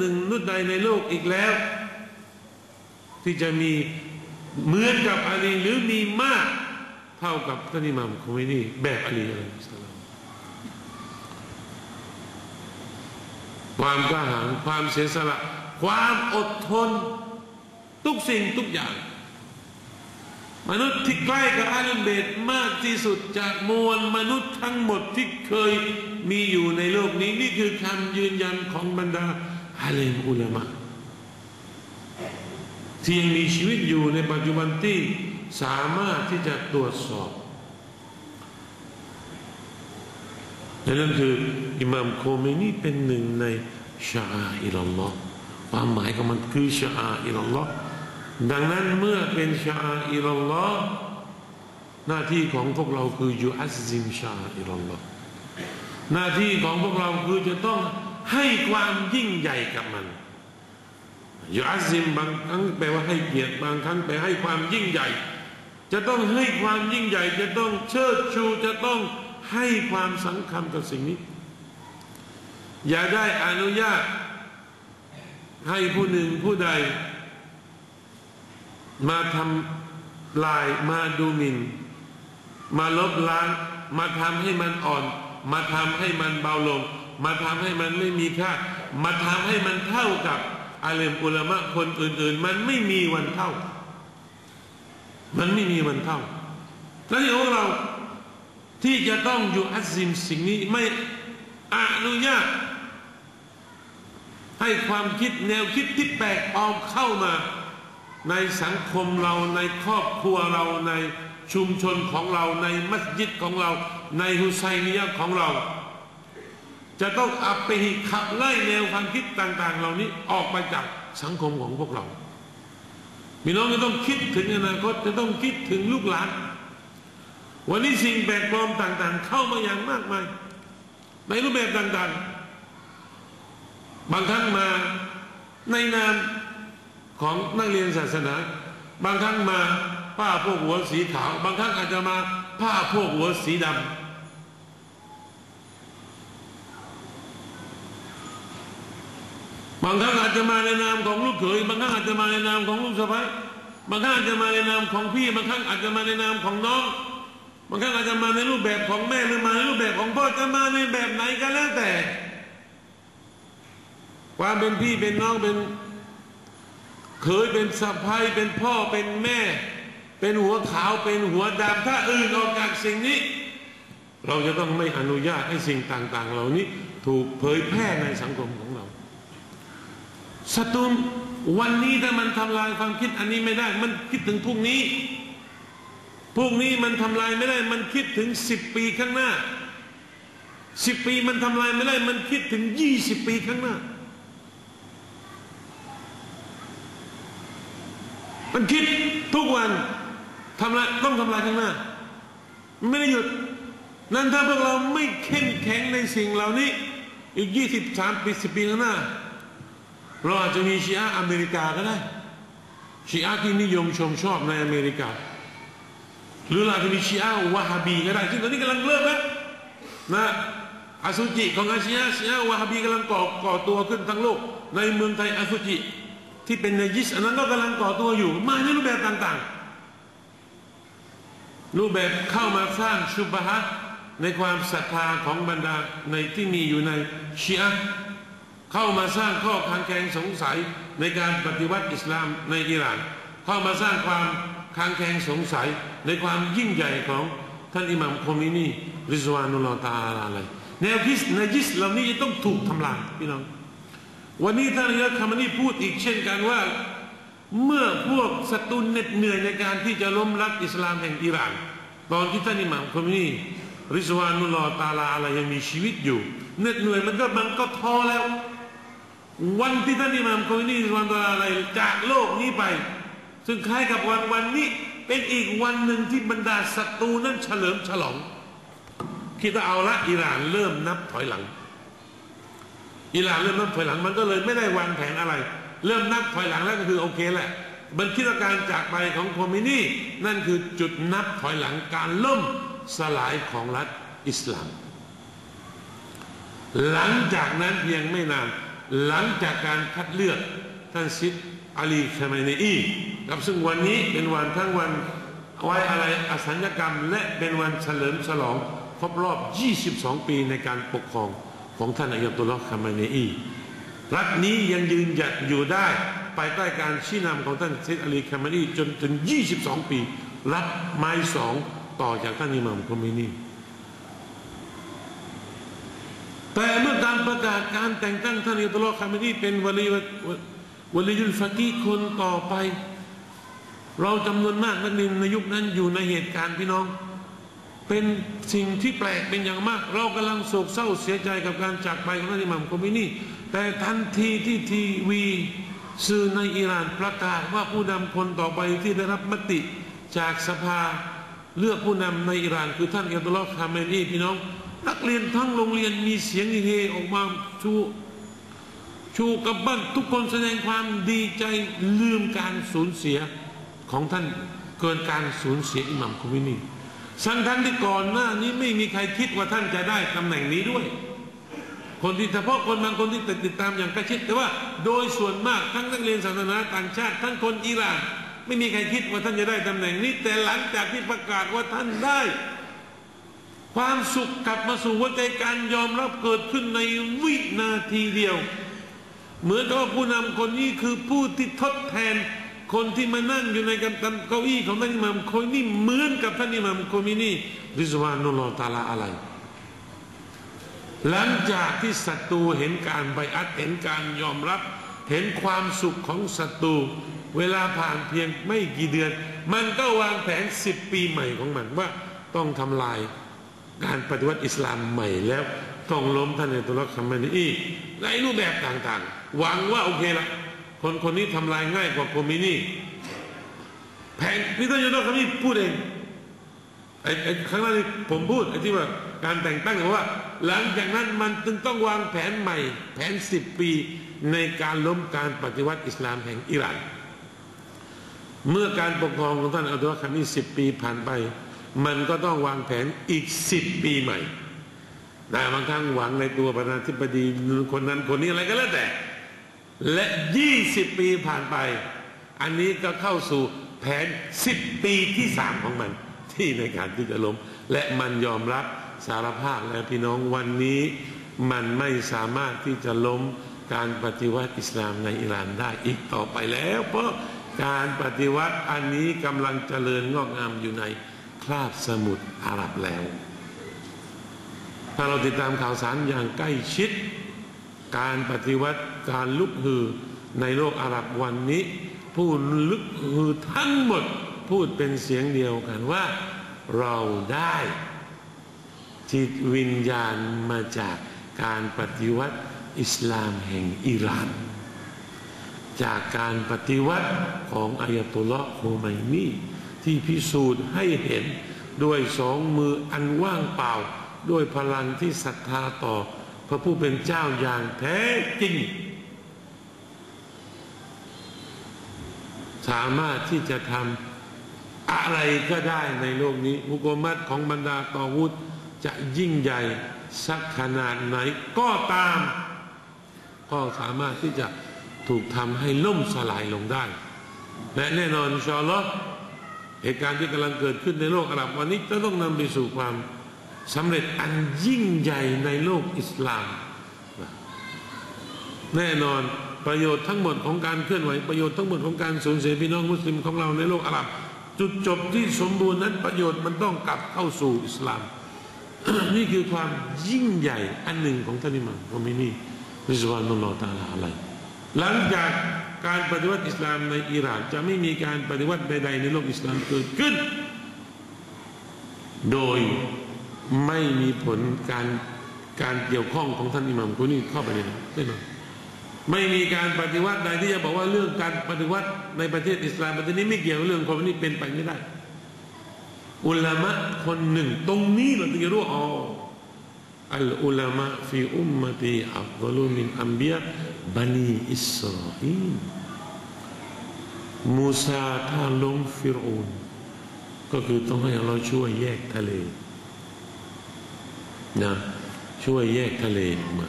หนึ่งนุษใดในโลกอีกแล้ว ที่จะมีเหมือนกับอาลีหรือมีมากเท่ากับท่านอิหม่ามคอมเมนีแบบอาลีอะลัยฮิสสลามความกล้าหาญความเสียสละความอดทน ทุกสิ่งทุกอย่าง มนุษย์ที่ใกล้กับอาลีเบตมากที่สุดจากมวลมนุษย์ทั้งหมดที่เคยมีอยู่ในโลกนี้ นี่คือคำยืนยันของบรรดา อาเลมอุลามะที่ยังมีชีวิตอยู่ในปัจจุบันที่สามารถที่จะตรวจสอบนั่นคืออิหม่ามโคเมนีเป็นหนึ่งในชาอิลลอฮ์ความหมายของมันคือชาอิลลอฮ์ดังนั้นเมื่อเป็นชาอิลลอฮ์หน้าที่ของพวกเราคืออยู่อัซซิมชาอิลลอฮ์หน้าที่ของพวกเราคือจะต้อง ให้ความยิ่งใหญ่กับมันยูอัซิมบางครั้งแปลว่าให้เกียรติบางครั้งแปลให้ความยิ่งใหญ่ จะต้องให้ความยิ่งใหญ่ จะต้องเชิดชูจะต้องให้ความสำคัญกับสิ่งนี้ อย่าได้อนุญาต ให้ผู้หนึ่งผู้ใด มาทำลายมาดูหมิน่นมาลบล้าง มาทำให้มันอ่อน มาทำให้มันเบาลง มาทำให้มันไม่มีค่ามาทำให้มันเท่ากับอาเลมอุลามะคนอื่น ๆ มันไม่มีวันเท่า มันไม่มีวันเท่าแล้วที่ของเราที่จะต้องอยู่อัซิมสิ่งนี้ไม่อนุญาตให้ความคิดแนวคิดที่แปลกออกเข้ามา ในสังคมเราในครอบครัวเราในชุมชนของเราในมัสยิดของเรา ในฮุไซนียะของเรา จะต้องอัปเปหิขับไล่แนวความคิดต่าง ๆ เหล่านี้ออกไปจากสังคมของพวกเรามีน้องจะต้องคิดถึงอนาคตจะต้องคิดถึงลูกหลาน วันนี้สิ่งแปลกปลอมต่าง ๆ เข้ามาอย่างมากมาย ในรูปแบบต่าง ๆ บางครั้งมาในนามของนักเรียนศาสนา บางครั้งมาผ้าพวกหัวสีขาว บางครั้งอาจจะมาผ้าพวกหัวสีดำ บางครั้งอาจจะมาในนามของลูกเขยบางครั้งอาจจะมาในนามของลูกสะใภ้บางครั้งอาจจะมาในนามของพี่ บางครั้งอาจจะมาในนามของน้อง บางครั้งอาจจะมาในรูปแบบของแม่หรือมาในรูปแบบของพ่อจะมาในแบบไหนก็แล้วแต่ ความเป็นพี่เป็นน้องเป็นเคยเป็นสะพ้ายเป็นพ่อเป็นแม่ เป็นหัวขาวเป็นหัวดำถ้าอื่นออกจากสิ่งนี้ เราจะต้องไม่อนุญาตให้สิ่งต่าง ๆ เหล่านี้ถูกเผยแพร่ในสังคมของเรา ศัตรูวันนี้ถ้ามันทำลายความคิดอันนี้ไม่ได้ มันคิดถึงพรุ่งนี้พรุ่งนี้มันทำลายไม่ได้ มันคิดถึงสิบปีข้างหน้าสิบปีมันทำลายไม่ได้ มันคิดถึงยี่สิบปีข้างหน้า มันคิดทุกวันทำลายต้องทำลายข้างหน้า ไม่ได้หยุด นั้นถ้าพวกเราไม่เข้มแข็งในสิ่งเหล่านี้ อีกยี่สิบสามปีสิบปีข้างหน้า เราอาจจะมีชีอะอเมริกาก็ได้ชีอะที่นิยมชมชอบในอเมริกา หรือเราจะมีชีอะวะฮาบีก็ได้ซึ่งตอนนี้กำลังเริ่มแล้วนะอาสุจิของอาชีอะชีอะวะฮาบีกำลังก่อก่อตัวขึ้นทั้งโลก ในเมืองไทยอาสุจิที่เป็นในยิสอันนั้นก็กำลังก่อตัวอยู่ มาในรูปแบบต่างๆ รูปแบบเข้ามาสร้างชุบฮะในความศรัทธาของบรรดาในที่มีอยู่ในชีอะ เข้ามาสร้างข้อคังแคงสงสัยในการปฏิวัติอิสลามในอิหร่าน เข้ามาสร้างความคังแคงสงสัยในความยิ่งใหญ่ของท่านอิหมัมโคมินีริซวานุลตาอะไรแนวคิดในยิสเหล่านี้จะต้องถูกทำลายพี่น้อง วันนี้ท่านนายกคามานีพูดอีกเช่นกันว่าเมื่อพวกศัตรูเหน็ดเหนื่อยในการที่จะล้มล้างอิสลามแห่งอิหร่าน ตอนที่ท่านอิหมัมโคมินี ริซวานุลอตาลาอะไรยังมีชีวิตอยู่เหน็ดเหนื่อยมันก็มันก็ท้อแล้ว วันที่ท่านอิหม่ามคนีวันตาอะไรจากโลกนี้ไป ซึ่งคล้ายกับวันวันนี้เป็นอีกวันหนึ่งที่บรรดาศัตรูนั้นเฉลิมฉลองคิดว่าเอาละอิหร่านเริ่มนับถอยหลัง อิหร่านเริ่มนับถอยหลังมันก็เลยไม่ได้วางแผนอะไร เริ่มนับถอยหลังแล้วก็คือโอเคแหละบันทิดการจากไปของโคมินีนั่นคือจุดนับถอยหลังการล่ม สลายของรัฐอิสลาม หลังจากนั้นเพียงไม่นาน หลังจากการคัดเลือกท่านซิดอาลีคาเมเนอีครับซึ่งวันนี้เป็นวันทั้งวันไว้อะไรอสัญกรรม และเป็นวันเฉลิมฉลองครบรอบ 22 ปีในการปกครองของท่านอายตุลลอฮ์คาเมเนอีรัฐนี้ยังยืนหยัดอยู่ได้ภายใต้การชี้นำของท่านซิดอาลีคามเนอีจนถึง 22 ปี รับไม้สอง ต่อจากท่านอิหม่ามคอมินีแต่เมื่อการประกาศการแต่งตั้งท่านอิตลอคามินีเป็นวลีวลียุลฟากีคนต่อไป เราจำนวนมากนักเรียนในยุคนั้นอยู่ในเหตุการณ์พี่น้อง เป็นสิ่งที่แปลกเป็นอย่างมาก เรากำลังโศกเศร้าเสียใจกับการจากไปของท่านอิหม่ามคอมินีแต่ทันทีที่ทีวีสื่อในอิหร่านประกาศว่าผู้นำคนต่อไปที่ได้รับมติจากสภา เลือกผู้นำในอิหร่านคือท่านอัตุลลอฮ์คาเมนีพี่น้อง นักเรียนทั้งโรงเรียนมีเสียงเฮออกมาชูชูกับบ้านทุกคนแสดงความดีใจลืมการสูญเสียของท่านเกินการสูญเสียอิหมัมคุมินีสังท่านที่ก่อนหน้านี้ไม่มีใครคิดว่าท่านจะได้ตำแหน่งนี้ด้วย คนที่เฉพาะคนบางคนที่ติดตามอย่างใกล้ชิดแต่ว่าโดยส่วนมากทั้งนักเรียนศาสนาต่างชาติ ทั้งคนอิหร่าน ไม่มีใครคิดว่าท่านจะได้ตำแหน่งนี้ แต่หลังจากที่ประกาศว่าท่านได้ ความสุขกลับมาสู่หัวใจการยอมรับเกิดขึ้นในวินาทีเดียว เหมือนกับว่าผู้นำคนนี้คือผู้ที่ทดแทน คนที่มานั่งอยู่ในกันตันเก้าอี้ของท่านอิหม่ามคนี่เหมือนกับท่านอิหม่ามคมินี่ริซวานุลลตาลาอะไรหลังจากที่ศัตรูเห็นการใบอัดเห็นการยอมรับ เห็นความสุขของศัตรู เวลาผ่านเพียงไม่กี่เดือน มันก็วางแผนสิบปีใหม่ของมันว่าต้องทำลายการปฏิวัติอิสลามใหม่แล้วต้องล้มท่านในตุลคัมมานีในรูปแบบต่างๆ หวังว่าโอเคละคนคนนี้ทำลายง่ายกว่าโคมินีแผนพี่ต้นยุทธคำนี้พูดเองไอ้ครั้งนั้นผมพูดไอ้ที่ว่าการแต่งตั้งว่า หลังจากนั้นมันจึงต้องวางแผนใหม่ แผนสิบปีในการล้มการปฏิวัติอิสลามแห่งอิหร่าน เมื่อการปกครองของท่านอัลตุลคามีสิบปีผ่านไป มันก็ต้องวางแผนอีกสิบปีใหม่แต่บางครั้งหวังในตัวประธานาธิบดีคนนั้นคนนี้อะไรก็แล้วแต่ และยี่สิบปีผ่านไป อันนี้ก็เข้าสู่แผนสิบปีที่สามของมัน ที่ในการที่จะล้มและมันยอมรับสารภาพแล้วพี่น้องวันนี้ มันไม่สามารถที่จะล้มการปฏิวัติอิสลามในอิหร่านได้อีกต่อไปแล้ว เพราะ การปฏิวัติอันนี้กำลังเจริญงอกงามอยู่ในคราบสมุทรอาหรับแล้ว ถ้าเราติดตามข่าวสารอย่างใกล้ชิด การปฏิวัติการลุกฮือในโลกอาหรับวันนี้ ผู้ลุกฮือทั้งหมดพูดเป็นเสียงเดียวกันว่า เราได้จิตวิญญาณมาจากการปฏิวัติอิสลามแห่งอิหร่าน จากการปฏิวัติของอายตุลลอฮ์โฮไมนีที่พิสูจน์ให้เห็นด้วยสองมืออันว่างเปล่า ด้วยพลังที่ศรัทธาต่อ พระผู้เป็นเจ้าอย่างแท้จริง สามารถที่จะทำอะไรก็ได้ในโลกนี้มุกมัดของบรรดาตอวุธจะยิ่งใหญ่สักขนาดไหนก็ตาม ก็สามารถที่จะ ถูกทำให้ล่มสลายลงได้ และแน่นอนชอลล์เหตุการณ์ที่กำลังเกิดขึ้นในโลกอาหรับวันนี้จะต้องนำไปสู่ความสำเร็จอันยิ่งใหญ่ในโลกอิสลาม แน่นอนประโยชน์ทั้งหมดของการเคลื่อนไหวประโยชน์ทั้งหมดของการสูญเสียพี่น้องมุสลิมของเราในโลกอาหรับ จุดจบที่สมบูรณ์นั้นประโยชน์มันต้องกลับเข้าสู่อิสลาม นี่คือความยิ่งใหญ่อันหนึ่งของท่านอิมามคอมินีริซวานุลลอฮ์ตาลาอะไร หลังจากการปฏิวัติอิสลามในอิหร่านจะไม่มีการปฏิวัติใดๆในโลกอิสลามเกิดขึ้น โดยไม่มีผลการการเกี่ยวข้องของท่านอิหมัมคนนี้เข้าไปในนั้นแน่นอนไม่มีการปฏิวัติใดที่จะบอกว่าเรื่องการปฏิวัติในประเทศอิสลามประเทศนี้ไม่เกี่ยวเรื่องคนนี้เป็นไปไม่ได้ อุลามะคนหนึ่ง ตรงนี้เราถึงจะรู้อ๋ออัลอุลามะฟีอุมมตีอัฟลุมินอัมบีย บันีอิสราเอลมูซาถ้าลงฟิรูนก็คือต้องให้เราช่วยแยกทะเลนะช่วยแยกทะเลมา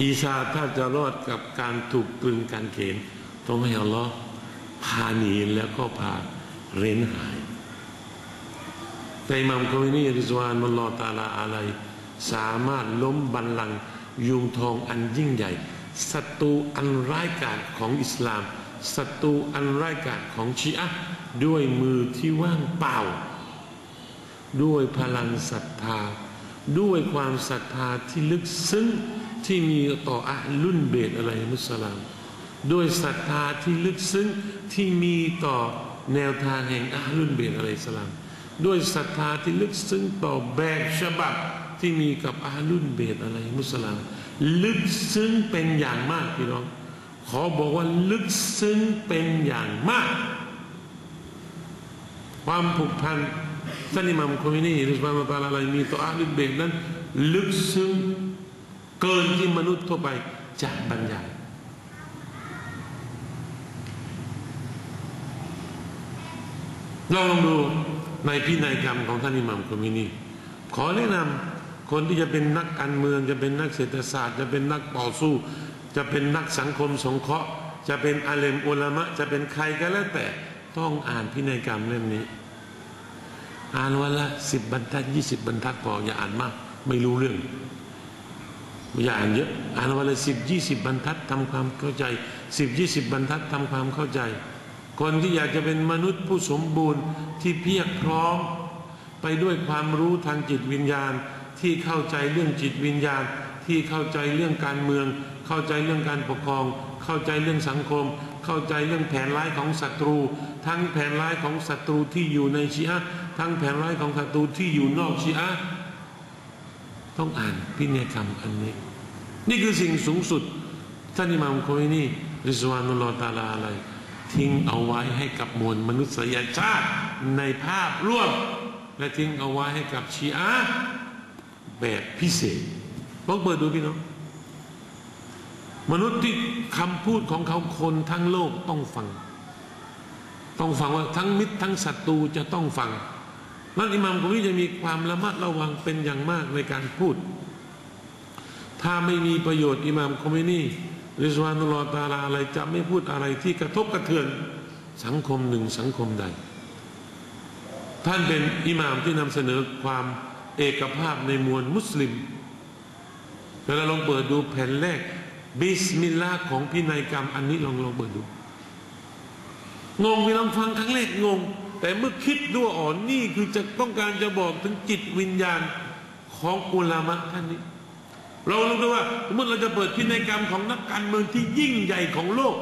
อีสาถ้าจะรอดกับการถูกตรึงการเขนต้องให้อัลลอฮ์พาหนีแล้วก็พาเร้นหาย แต่อิมัมคอมินีริซวานุลลอตาลาอะไร สามารถล้มบัลลังก์ยุงทองอันยิ่งใหญ่ ศัตรูอันร้ายกาจของอิสลามศัตรูอันร้ายกาจของชีอะห์ด้วยมือที่ว่างเปล่า ด้วยพลังศรัทธา ด้วยความศรัทธาที่ลึกซึ้งที่มีต่ออะห์ลุนเบตอะไรมุสลาม ด้วยศรัทธาที่ลึกซึ้งที่มีต่อแนวทางแห่งอะห์ลุนเบตอะไรสลาม ด้วยศรัทธาที่ลึกซึ้งต่อแบบฉบับที่มีกับอะห์ลุนเบตอะไรมุสลาม ลึกซึ้งเป็นอย่างมากพี่น้อง ขอบอกว่าลึกซึ้งเป็นอย่างมาก ความผูกพันท่านอิหมัมคอมินีริสบานตาลาอะไรมีต่ออาลุนเบตนั้น ลึกซึ้งเกินที่มนุษย์ทั่วไปจะบรรยายเราลองดูในพินัยกรรมของท่านอิหมัมคอมินีขอแนะนำ คนที่จะเป็นนักการเมือง จะเป็นนักเศรษฐศาสตร์ จะเป็นนักต่อสู้ จะเป็นนักสังคมสงเคราะห์ จะเป็นอาเลมอุลามะ จะเป็นใครก็แล้วแต่ต้องอ่านพินัยกรรมเล่มนี้ อ่านวันละสิบบรรทัดยี่สิบบรรทัดพออย่าอ่านมาก ไม่รู้เรื่องอย่าอ่านเยอะอ่านวันละสิบยี่สิบบรรทัดทำความเข้าใจสิบยี่สิบบรรทัดทำความเข้าใจ คนที่อยากจะเป็นมนุษย์ผู้สมบูรณ์ที่เพียรพร้อม ไปด้วยความรู้ทางจิตวิญญาณ ที่เข้าใจเรื่องจิตวิญญาณ ที่เข้าใจเรื่องการเมือง เข้าใจเรื่องการปกครอง เข้าใจเรื่องสังคม เข้าใจเรื่องแผนร้ายของศัตรู ทั้งแผนร้ายของศัตรูที่อยู่ในชีอะทั้งแผนร้ายของศัตรูที่อยู่นอกชีอะต้องอ่านพินัยกรรมอันนี้ นี่คือสิ่งสูงสุดท่านอิมามโคอินีริซวานุลอตาลาอะไร ทิ้งเอาไว้ให้กับมวลมนุษยชาติในภาพร่วม และทิ้งเอาไว้ให้กับชีอะ แบบพิเศษลองเปิดดูพี่น้อง มนุษย์ที่คำพูดของเขาคนทั้งโลกต้องฟัง ต้องฟังว่าทั้งมิตรทั้งศัตรูจะต้องฟังนั่นอิหมัมคนนี้จะมีความระมัดระวังเป็นอย่างมากในการพูด ถ้าไม่มีประโยชน์อิหมัมคอมมินีริซวานุลอตาลาอะไรจะไม่พูดอะไรที่กระทบกระเทือนสังคมหนึ่งสังคมใด ท่านเป็นอิหม่ามที่นำเสนอความ เอกภาพในมวลมุสลิมเวลาลองเปิดดูแผ่นแรก บิสมิลลาห์ของพินัยกรรม อันนี้ลองลองเปิดดู งงไปลองฟังครั้งแรกงง แต่เมื่อคิดดูอ่อนนี่คือจะต้องการจะบอกถึงจิตวิญญาณของอุลามะท่านนี้ เรารู้ด้วยว่าสมมติเราจะเปิดพินัยกรรมของนักการเมืองที่ยิ่งใหญ่ของโลก